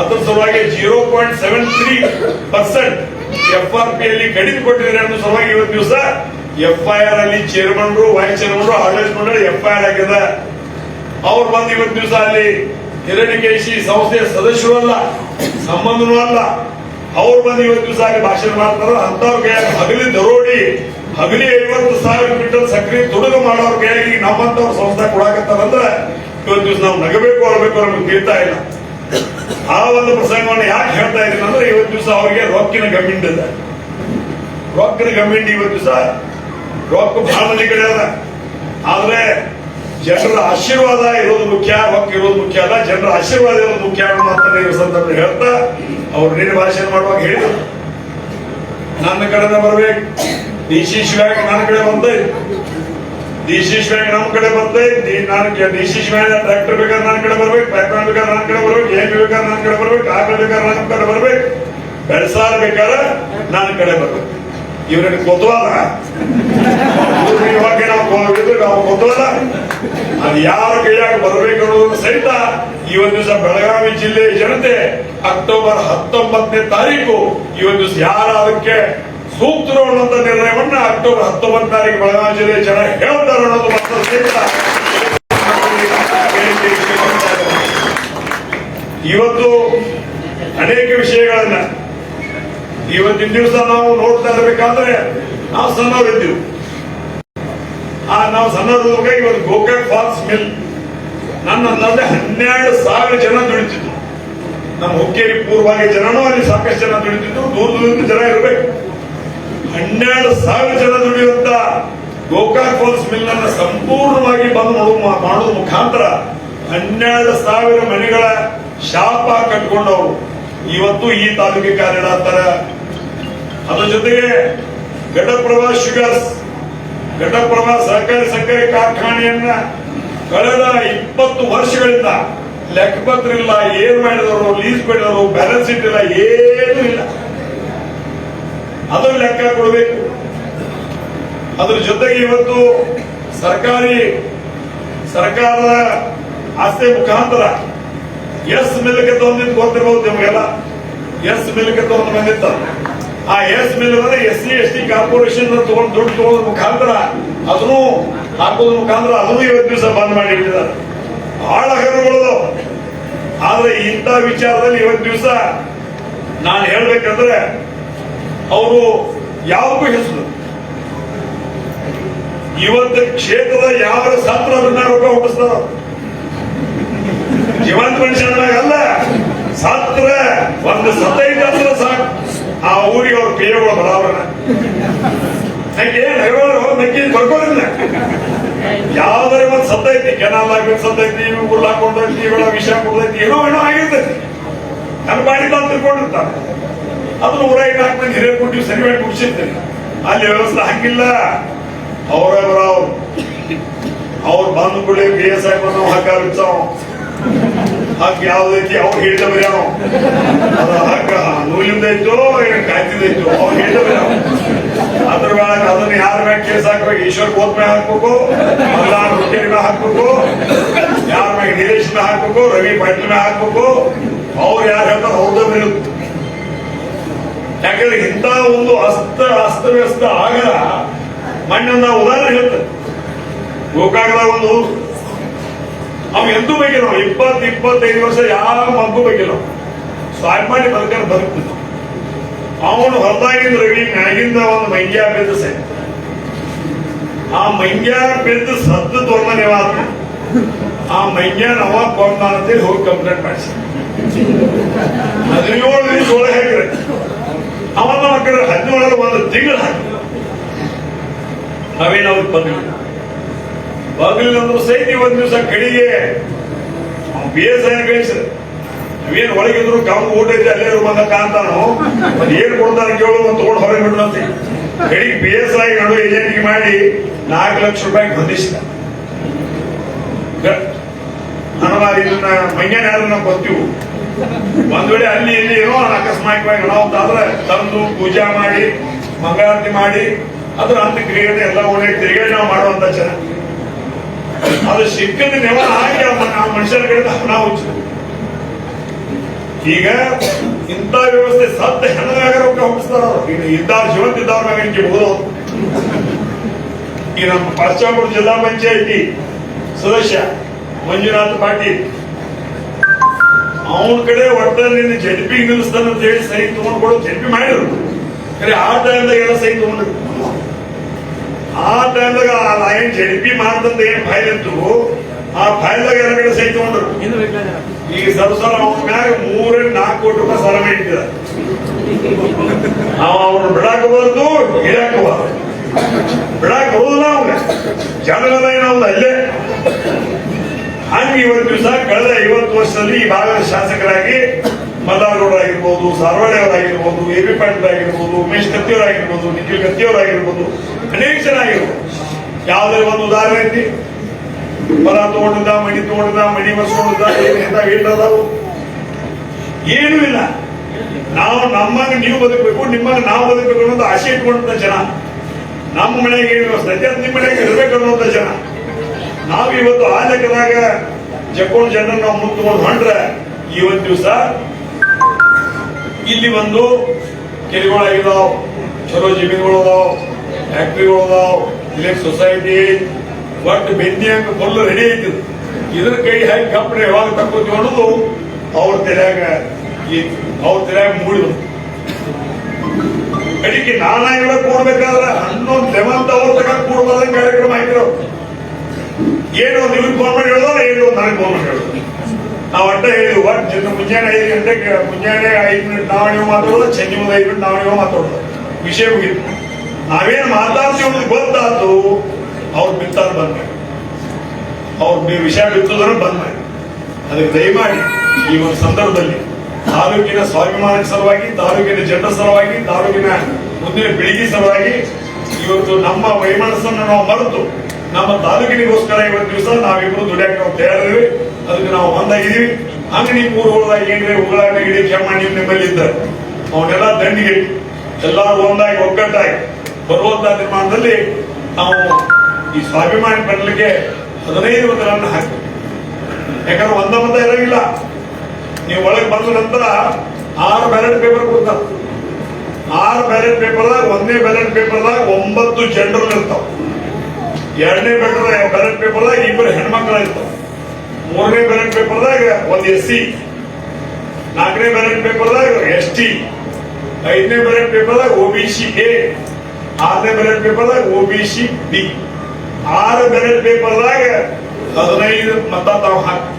ಅದ್ರ ಸಲುವಾಗಿ zero point seven three percent F R P ಅಲ್ಲಿ ಕಡಿಮೆ ಕೊಟ್ಟಿದ್ರಿ ಅನ್ನೋ ಸಲುವಾಗಿ ಇವತ್ತು ದಿವಸ ಎಫ್ ಐ ಆರ್ ಅಲ್ಲಿ ಚೇರ್ಮನ್ರು ವೈಸ್ ಚೇರ್ಮನ್ರು ಆಡಳಿತ ಮಂಡಳಿ ಎಫ್ ಐ ಆರ್ ಆಗಿದೆ ಅವ್ರು ಬಂದು ಇವತ್ತು ದಿವಸ ಅಲ್ಲಿ ಹಿರಣ್ಯಕೇಶಿ ಸಂಸ್ಥೆಯ ಸದಸ್ಯರು ಅಲ್ಲ, ಸಂಬಂಧನೂ ಅಲ್ಲ. ಅವ್ರು ಬಂದು ಇವತ್ತು ದಿವಸ ಅಲ್ಲಿ ಭಾಷಣ ಮಾಡ್ತಾರ. ಅಂತವ್ರ ಕೈಯಾಗ ಹಗಲಿ ದರೋಡಿ, ಹಗಲಿ ಐವತ್ತು ಸಾವಿರ ಕ್ವಿಂಟಲ್ ಸಕ್ರೆ ತುಡುಗು ಮಾಡೋರ್ ಕೈಯಾಗಿ ನಮ್ಮಂತವ್ರ ಸಂಸ್ಥೆ ಕೊಡಾಕತ್ತಾರಂದ್ರೆ ಇವತ್ತು ದಿವಸ ನಾವು ನಗಬೇಕು ಅನ್ಬೇಕು ನಮ್ಗೆ ತೀರ್ತಾ ಇಲ್ಲ. ಆ ಒಂದು ಪ್ರಸಂಗವನ್ನು ಯಾಕೆ ಹೇಳ್ತಾ ಇದ್ದೀನಿ ಅಂದ್ರೆ ಇವತ್ತು ದಿವಸ ಅವ್ರಿಗೆ ರೊಕ್ಕಿನ ಗಮಿಂಡ್ ಇದೆ. ರೊಕ್ಕಿನ ಗಮಿಂಡ್ ಇವತ್ತು ದಿವಸ ರೊಕ್ಕ ಬಹಳ ಮಂದಿ ಕಡೆ ಅದ ಆದ್ರೆ ಜನರ ಆಶೀರ್ವಾದ ಇರೋದು ಮುಖ್ಯ ರೊಕ್ಕ ಇರೋದು ಮುಖ್ಯ ಅಲ್ಲ. ಜನರ ಆಶೀರ್ವಾದ ಇರೋದು ಮುಖ್ಯ ಅನ್ನೋ ಮಾತನ್ನ ಈ ಸಂದರ್ಭ ಹೇಳ್ತಾ, ಅವ್ರು ನಿನ್ನ ಭಾಷಣ ಮಾಡುವಾಗ ಹೇಳಿದ್ರು. ನನ್ನ ಕಡೆನೇ ಬರ್ಬೇಕು. ಡಿ ನನ್ನ ಕಡೆ ಬಂದೈತಿ ಡಿ ಸಿ ನಮ್ಮ ಕಡೆ ನೀ ನಾನು ಡಿ ಸಿ ಶಿವ್ಯಾಗ ಟ್ರ್ಯಾಕ್ಟರ್ ಬೇಕಾದ್ರೆ ನನ್ನ ಕಡೆ ಬರ್ಬೇಕು ಟ್ರ್ಯಾಕ್ಟರ್ ಬೇಕಾದ್ರೆ ನನ್ನ ಕಡೆ ಬರ್ಬೇಕು ಏನ್ ಬೇಕಾದ್ರೆ ನನ್ನ ಕಡೆ ಬರ್ಬೇಕು ಆಕಳ ಬೇಕಾದ್ರೆ ನನ್ನ ಕಡೆ ಬರ್ಬೇಕು. ಬೆಳೆಸಾರ ಬೇಕಾದ್ರೆ ನನ್ನ ಕಡೆ ಬರ್ಬೇಕು. ಇವ್ರಿಗೆ ಗೊತ್ತವಲ್ಲ ಇವ್ರು ಇವಾಗ ನಾವು ಇದ್ರೆ ನಾವು ಗೊತ್ತವಲ್ಲ ಅದು ಯಾರ ಕೈಯಾಗ ಬರಬೇಕು ಅನ್ನೋದನ್ನು ಸಹಿತ ಇವತ್ತು ದಿವಸ ಬೆಳಗಾವಿ ಜಿಲ್ಲೆಯ ಜನತೆ ಅಕ್ಟೋಬರ್ ಹತ್ತೊಂಬತ್ತನೇ ತಾರೀಕು ಇವತ್ತು ದಿವಸ ಯಾರ ಅದಕ್ಕೆ ಸೂಕ್ತರು ಅನ್ನುವಂತ ನಿರ್ಣಯವನ್ನ ಅಕ್ಟೋಬರ್ ಹತ್ತೊಂಬತ್ತು ತಾರೀಕು ಬೆಳಗಾವಿ ಜಿಲ್ಲೆಯ ಜನ ಹೇಳ್ತಾರೆ ಅನ್ನೋದು ಮಾತ್ರ ಸಹಿತ. ಇವತ್ತು ಅನೇಕ ವಿಷಯಗಳನ್ನ ಇವತ್ತಿನ ದಿವಸ ನಾವು ನೋಡ್ತಾ ಇರಬೇಕಾದ್ರೆ ನಾವು ಸಣ್ಣವರಿದ್ದೀವಿ ಆ, ನಾವು ಸಣ್ಣವರಿದ್ದಾಗ ಇವತ್ತು ಗೋಕಾಕ್ ಫಾಲ್ಸ್ ಮಿಲ್ ನನ್ನ ಅಂದಾಜೆ ಹನ್ನೆರಡು ಸಾವಿರ ಜನ ದುಡಿತಿದ್ರು. ನಮ್ಮ ಹುಕ್ಕೇರಿ ಪೂರ್ವಾಗಿ ಜನನೂ ಅಲ್ಲಿ ಸಾಕಷ್ಟು ಜನ ದುಡಿತಿದ್ರು. ದೂರ ದೂರದಿಂದ ಜನ ಇರಬೇಕು. ಹನ್ನೆರಡು ಸಾವಿರ ಜನ ದುಡಿಯುವಂತ ಗೋಕಾಕ್ ಫಾಲ್ಸ್ ಮಿಲ್ ಅನ್ನ ಸಂಪೂರ್ಣವಾಗಿ ಬಂದ್ ಮಾಡು- ಮಾಡೋದು ಮುಖಾಂತರ ಹನ್ನೆರಡು ಸಾವಿರ ಮನೆಗಳ ಶಾಪ ಕಟ್ಕೊಂಡವರು. ಇವತ್ತು ಈ ತಾಲೂಕಿಗೆ ಕಾರ್ಯಡಾಗ್ತಾರ ಅದ್ರ ಜೊತೆಗೆ ಘಟಪ್ರಭಾ ಶುಗರ್ಸ್, ಘಟಪ್ರಭಾ ಸಹಕಾರಿ ಸಕ್ಕರೆ ಕಾರ್ಖಾನೆಯನ್ನ ಕಳೆದ ಇಪ್ಪತ್ತು ವರ್ಷಗಳಿಂದ ಲೆಕ್ಕಪತ್ರ ಇಲ್ಲ ಏನ್ ಮಾಡಿದವರು ಲೀಸ್ ಕೊಡಿದವರು ಬ್ಯಾಲೆನ್ಸ್ ಶೀಟ್ ಇಲ್ಲ, ಏನು ಇಲ್ಲ. ಅದನ್ನು ಲೆಕ್ಕ ಕೊಡಬೇಕು. ಅದ್ರ ಜೊತೆಗೆ ಇವತ್ತು ಸರ್ಕಾರಿ, ಸರ್ಕಾರದ ಆಸ್ತಿ ಮುಖಾಂತರ ಎಸ್ ಮಿಲ್ಕ್ ಒಂದಿದ್ದು ಗೊತ್ತಿರಬಹುದು ನಿಮಗೆಲ್ಲ. ಎಸ್ ಮಿಲ್ಕ್ ಒಂದು ಬಂದಿತ್ತ. ಆ ಎಸ್ ಮಿಲ್ ಅಂದ್ರೆ S C S T corporation ತಗೊಂಡು ದುಡ್ಡು ತಗೊಳ್ಳೋದ್ರ ಮುಖಾಂತರ ಅದನ್ನು ಹಾಕೋದ್ರ ಮುಖಾಂತರ ಅದನ್ನು ಇವತ್ತು ದಿವಸ ಬಂದ್ ಮಾಡಿ ಇಟ್ಟಿದ್ದಾರೆ. ಬಹಳ ಹಗರಣಗಳು ಆದ್ರೆ ಇಂಥ ವಿಚಾರದಲ್ಲಿ ಇವತ್ತು ದಿವಸ ನಾನು ಹೇಳ್ಬೇಕಂದ್ರೆ ಅವರು ಯಾವಕ್ಕೂ ಹೆಸರು. ಇವತ್ತು ಕ್ಷೇತ್ರದ ಯಾವ ಸತ್ರ ಅದನ್ನ ರೊಕ್ಕ ಹುಟ್ಟಿಸ್ತಾರ ಜೀವಂತ ಮನುಷ್ಯನಾಗಲ್ಲ ಸತ್ರ ಒಂದು ಸತ್ತೈದು ಹತ್ರ ಸಾಕು. ಆ ಊರಿಗೆ ಅವ್ರ ಪೇಗಳು ಬರಾವ್ರನ ನಂಗೆ ಏನ್ ಹೇಳೋರು ನಂಗೆ ಬರ್ಕೋದಿಲ್ಲ ಯಾವ್ದಾರ ಒಂದ್ ಐತಿ, ಕೆನಾಲ್ ಆಗ್ಬೇಕು ಐತಿ ಉರ್ಲ್ ಹಾಕೊಂಡೈತಿ ಇವೆಲ್ಲ ವಿಷ ಕೊಡ್ತೈತಿ ಏನೋ ಏನೋ ಆಗಿರ್ತೈತಿ. ನನ್ನ ಬಾಡಿ ನಾನು ತಿಳ್ಕೊಂಡಿರ್ತಾನೆ ಅದನ್ನ ಊರ ನಾಲ್ಕು ಮಂದಿ ಹಿರಿಯ ಕೊಟ್ಟು ಸರಿ ಮಾಡಿ ಮುಗಿಸಿರ್ತೀನಿ ಅಲ್ಲಿ ವ್ಯವಸ್ಥೆ ಹಾಕಿಲ್ಲ ಅವ್ರ ಅವ್ರು. ಅವ್ರು ಬಂದ್ಬಿಡಿ ಬಿ ಎಸ್ ಐ ಬಂದು ಹಗ್ಗ ಯಾವ್ದೈತಿ ಅವ್ರು ಹಿಡಿದ ಬರ್ಯಾವ ಅದ ಹಗ್ಗ. ನೂಲಿಂದ ಐತೋ, ಏನು ಕಾಯ್ತಿದೈತೋ ಅವ್ರು ಹಿಡಿದ ಬರ್ಯಾವ ಅದ್ರ ಮ್ಯಾಗ ಅದನ್ನ ಯಾರ ಮ್ಯಾಗ ಕೇಸ್ ಹಾಕ್ಬೇಕು? ಈಶ್ವರ್ ಕೋತ್ ಮ್ಯಾಗ ಹಾಕ್ಬೇಕು, ಮಲ್ಲಾರ್ ಹುಟ್ಟೇರಿ ಮ್ಯಾಗ ಹಾಕ್ಬೇಕು, ಯಾರ ಮ್ಯಾಗ ನಿಲೇಶ್ ಮ್ಯಾಗ ಹಾಕ್ಬೇಕು, ರವಿ ಪಾಟೀಲ್ ಮ್ಯಾಗ ಹಾಕ್ಬೇಕು, ಅವ್ರು ಯಾರು ಹೇಳ್ತಾರ ಅವ್ರದ್ದು ಬೀಳುತ್ತೆ ಯಾಕಂದ್ರೆ ಇಂಥ ಒಂದು ಅಸ್ತ, ಅಸ್ತವ್ಯಸ್ತ ಆಗದ ಮಣ್ಣನ್ನ ಉದಾಹರಣೆ ಹೇಳ್ತಾರೆ. ಗೋಕಾಕದ ಒಂದು ಅವ್ ಎಂದೂ ಬೇಕಿಲ್ಲ ಅವ ಇಪ್ಪತ್ತು, ಇಪ್ಪತ್ತೈದು ವರ್ಷ ಯಾವ ಮಗು ಬೇಕಿಲ್ಲ. ಸ್ವಾಭಿಮಾನಿ ಬದುಕನ್ನು ಬದುಕ್ತಿದ್ದ ಅವನು ಹೊರದಾಗಿಂದ ರವಿ, ಮ್ಯಾಗಿಂದ ಒಂದು ಮಂಗ್ಯ ಬಿದ್ದು ಸೇ ಆ ಮಂಗ್ಯ ಬಿದ್ದು ಸದ್ದು ತೊಂದನೆ ಆ ಮಂಗ್ಯ ನವ ಕೊಂಡ ಅಂತೇಳಿ ಹೋಗಿ ಕಂಪ್ಲೇಂಟ್ ಮಾಡಿಸಿ. ಹದಿನೇಳು ದಿನ ಸೋಳ ಹಾಕಿದ್ರೆ. ಅವನ ಮಕ್ಕಳು ಹದಿನೇಳರ ಒಂದು ತಿಂಗಳು ಹಾಕಿ. ನಾವೇನು ಅವ್ರಿಗೆ ಅಂದ್ರೂ ಸಹಿತ ಒಂದ್ ದಿವಸ ಕಡೆಗೆ ಬಿ ಎಸ್ ಐ ಒಳಗಿದ್ರು ಕಮ್ಮಿ ಊಟ ಐತೆ ಅಲ್ಲೇ ಬಂದ ಕಾಂತಾನು ಏನ್ ಕೊಡ್ತಾರ ಕೇಳು ಒಂದು ತಗೊಂಡು ಹೊರಗೆ ಬಿಡಂತೆ ಕಡೆಗೆ ಬಿ ಎಸ್ ಐ ನಡು ಏಜೆಂಟ್ಗೆ ಮಾಡಿ ನಾಲ್ಕು ಲಕ್ಷ ರೂಪಾಯಿ ಬಂದಿಸಿದ ನನ್ನ ಇದನ್ನ ನಾವು ಬರ್ತೀವಿ ಒಂದ್ ವೇಳೆ ಅಲ್ಲಿ ಇಲ್ಲಿ ಏನೋ ಅಕಸ್ಮಾತ್ವಾಗಿ ನಾವು ತಂದು ಪೂಜಾ ಮಾಡಿ, ಮಂಗಳಾರತಿ ಮಾಡಿ, ಅದ್ರ ಅಂತ ಕ್ರಿಯೆ ಎಲ್ಲ ಒಳ್ಳೆ ತಿರುಗಿ ನಾವು ಮಾಡುವಂತ ಜನ. ಅದು ಸಿಕ್ಕದ ನೆವ ಆಗಿ ಆ ಮನುಷ್ಯರ ಕಡೆ ನಾವು ಈಗ ಇಂಥ ವ್ಯವಸ್ಥೆ ಸತ್ತ ಹೆಣದಾಗ ರೊಕ್ಕ ಹುಟ್ಟಿಸ್ತಾರ ಅವ್ರು. ಈಗ ಇದ್ದಾರ ಜೀವಂತ ಇದ್ದವ್ರ ಮ್ಯಾಗ ಹಿಂಗೆ ಬೋದು ಈ ನಮ್ಮ ಪಶ್ಚಿಮ ಜಿಲ್ಲಾ ಪಂಚಾಯತಿ ಸದಸ್ಯ ಮಂಜುನಾಥ್ ಪಾಟೀಲ್ ಅವನ ಕಡೆ ಒಟ್ಟಲ್ಲಿ ಜಡ್ಪಿ ನಿಲ್ಲಿಸ್ತಾನ ಅಂತ ಹೇಳಿ ಸಹಿ ತಗೊಂಡ್ಕೊಡು ಜಡ್ಪಿ ಮಾಡಿದ್ರು ಖರೆ ಆ ಟೈಮ್ದಾಗ ಎಲ್ಲ ಸಹಿ ತಗೊಂಡ್ರು ಆ ಟೈಮ್ದಾಗ ಆ ಏನ್ ಜಡ್ಪಿ ಮಾಡ್ದಂತ ಏನ್ ಫೈಲ್ ಇತ್ತು ಆ ಫೈಲ್ದಾಗ ಎರಡು ಕಡೆ ಸಹಿ ತಗೊಂಡ್ರು. ಈಗ ಸರ್ಸರ ಅವನ ಮ್ಯಾಗ ಮೂರ ನಾಲ್ಕು ಕೋಟಿ ರೂಪಾಯಿ ಸಾಲ ಮಾಡಿಟ್ಟಿದ ಅವ ಅವನು ಬಂದು ಹಿಡಾಕ ಬಿಡಾಕ ಹೋಗುದಿಲ್ಲ ಅವನ. ಜನಗದ ಏನ ಅಲ್ಲೇ. ಹಂಗೆ ಇವತ್ತು ದಿವಸ ಕಳೆದ ಐವತ್ತು ವರ್ಷದಲ್ಲಿ ಈ ಭಾಗದ ಶಾಸಕರಾಗಿ ಮಲ್ಲಾರಗೌಡ ಆಗಿರ್ಬೋದು ಸಾರವಾಡಿ ಅವರಾಗಿರ್ಬೋದು ಎ ಬಿ ಪಾಟೀಲ್ ಆಗಿರ್ಬೋದು ಉಮೇಶ್ ಕತ್ತಿಯವರಾಗಿರ್ಬೋದು, ನಿಖಿಲ್ ಕತ್ತಿಯವರಾಗಿರ್ಬೋದು, ಅನೇಕ ಜನ ಆಗಿರ್ಬೋದು. ಯಾವುದೇ ಒಂದು ಉದಾಹರಣೆ ಐತಿ? ಮರ ತಗೊಂಡಿದ್ದ ಮಣಿ ತಗೊಂಡಿದ್ದ ಮಣಿ ಮಸ್ಕೊಂಡಿದ್ದ ಏನಿಂದ ಅದಾವು ಏನೂ ಇಲ್ಲ. ನಾವು ನಮ್ಮಂಗ ನೀವು ಬದುಕಬೇಕು, ನಿಮ್ಮಂಗ ನಾವು ಬದುಕಬೇಕು ಅನ್ನೋದು ಆಸೆ ಇಟ್ಕೊಂಡಂತ ಜನ. ನಮ್ಮ ಏನು ವ್ಯವಸ್ಥೆ ಐತೆ? ಅದು ನಿಮ್ಮ ಮನೆಗೆ ಇರ್ಬೇಕು ಅನ್ನೋಂಥ ಜನ. ನಾವು ಇವತ್ತು ಆ ಲೆಕ್ಕದಾಗ ಜಕ್ಕೊಂಡ್ ಜನರನ್ನ ನಾವು ಮುಂದೆ ಹೊಂಟ್ರೆ, ಇವತ್ತು ದಿವಸ ಇಲ್ಲಿ ಬಂದು ಕೆರೆಗಳಾಗಿದಾವ್ ಚಲೋ ಜಮೀನುಗಳು ಅದಾವ್ ಫ್ಯಾಕ್ಟ್ರಿಗಳು ಅದಾವ್ ಇಲ್ಲಿ ಸೊಸೈಟಿ ಒಟ್ಟು ಬೆಂದಿ ಹಂಗ ಫುಲ್ ರೆಡಿ ಐತಿ. ಇದ್ರ ಕೈ ಹಾಕಿ ಕಂಪ್ನಿ ಯಾವಾಗ ತಕ್ಕೋತಿ ಅನ್ನೋದು ಅವ್ರ ತೆರೆಯಾಗ ಅವ್ರ ತೆರೆಯಾಗ ಮೂಡಿದ್ರು ಅದಕ್ಕೆ ನಾನಾ ಇವಾಗ ಕೂಡ್ಬೇಕಾದ್ರೆ ಹನ್ನೊಂದು ಲೆವೆಂತ್ ಅವ್ರ ತಗ ಕೂಡ ಕಾರ್ಯಕ್ರಮ ಆಯ್ತಿರೋ ಏನು ನೀವು ಫೋನ್ ಮಾಡಿ ಹೇಳೋದ ಏನು ನನಗೆ ಮಾಡಿ ಹೇಳೋದು ನಾವು ಅಡ್ಡ ಹೇಳಿದ್ವಿ ಒಟ್ಟು ಜನ ಮುಂಜಾನೆ ಐದು ಗಂಟೆಗೆ, ಮುಂಜಾನೆ ಐದು ಮಿನಿಟ್ ನಾವು ಮಾತಾಡೋದು, ಸಂಜೆ ಮುಂದೆ ಐದು ಮಿನಿಟ್ ನಾವು ಮಾತಾಡೋದು. ವಿಷಯ ಮುಗಿತು. ನಾವೇನು ಮಾತಾಡ್ತೀವಿ ಗೊತ್ತಾಯ್ತು, ಅವ್ರು ಬಿತ್ತಾರ ಬಂದ್ ಅವ್ರು ನೀವು ವಿಷಯ ಬಿತ್ತದ್ರ ಬಂದ್ ಅದಕ್ಕೆ ದಯಮಾಡಿ ಈ ಒಂದು ಸಂದರ್ಭದಲ್ಲಿ ತಾಲೂಕಿನ ಸ್ವಾಭಿಮಾನ ಸಲುವಾಗಿ, ತಾಲೂಕಿನ ಜನರ ಸಲುವಾಗಿ, ತಾಲೂಕಿನ ಮುಂದಿನ ಬೆಳಿಗ್ಗೆ ಸಲುವಾಗಿ ಇವತ್ತು ನಮ್ಮ ವೈಮನಸ್ಸನ್ನು ನಾವು ಮರೆತು ನಮ್ಮ ತಾಲೂಕಿನಿಗೋಸ್ಕರ ಇವತ್ತು ದಿವಸ ನಾವಿಬ್ರು ದುಡಿಯಕ್ಕೆ ನಾವು ಅದಕ್ಕೆ ನಾವು ಒಂದಾಗಿದ್ದೀವಿ. ಅಂಗಡಿ ಊರುಗಳದಾಗ ಏನ್ರಿ ಉಗಳ ಗಿಡಿ ಕೆಮ್ಮಣ್ಣಿ ನಿಮ್ಮಲ್ಲಿ ಇದ್ದ. ಅವನ್ನೆಲ್ಲ ದಂಡಿಗೆ ಎಲ್ಲರೂ ಒಂದಾಗಿ, ಒಗ್ಗಟ್ಟಾಗಿ ಬರುವಂತ ನಿರ್ಮಾಣದಲ್ಲಿ ನಾವು ಈ ಸ್ವಾಭಿಮಾನಿ ಬರಲಿಕ್ಕೆ ಹದಿನೈದು ಒಂದರನ್ನು ಹಾಕಿ ಯಾಕಂದ್ರೆ ಒಂದ ಮಂದ ಇರಂಗಿಲ್ಲ. ನೀವು ಒಳಗೆ ಬಂದ ನಂತರ ಆರು ಬ್ಯಾಲೆಟ್ ಪೇಪರ್ ಕೊಡ್ತಾರ. ಆರು ಬ್ಯಾಲೆಟ್ ಪೇಪರ್ದಾಗ ಒಂದನೇ ಬ್ಯಾಲೆಟ್ ಪೇಪರ್ದಾಗ ಒಂಬತ್ತು ಜನರಲ್ ಇರ್ತಾವ. ಎರಡನೇ ಬ್ಯಾಲೆಟ್ ಪೇಪರ್ದಾಗ ಇಬ್ಬರು ಹೆಣ್ಮಕ್ಳ ಇರ್ತಾವ ಮೂರನೇ ಬ್ಯಾಲೆಟ್ ಪೇಪರ್ದಾಗ ಒಂದು ಎಸ್ ಸಿ ನಾಲ್ಕನೇ ಬ್ಯಾಲೆಟ್ ಪೇಪರ್ದಾಗ ಎಸ್ ಟಿ ಐದನೇ ಬ್ಯಾಲೆಟ್ ಪೇಪರ್ದಾಗ ಒಬಿಸಿ ಎ ಆರನೇ ಬ್ಯಾಲೆಟ್ ಪೇಪರ್ದಾಗ ಒಬಿಸಿ ಬಿ ಆರು ಬ್ಯಾಲೆಟ್ ಪೇಪರ್ದಾಗ ಹದಿನೈದು ಮತ ತಾವು ಹಾಕಿ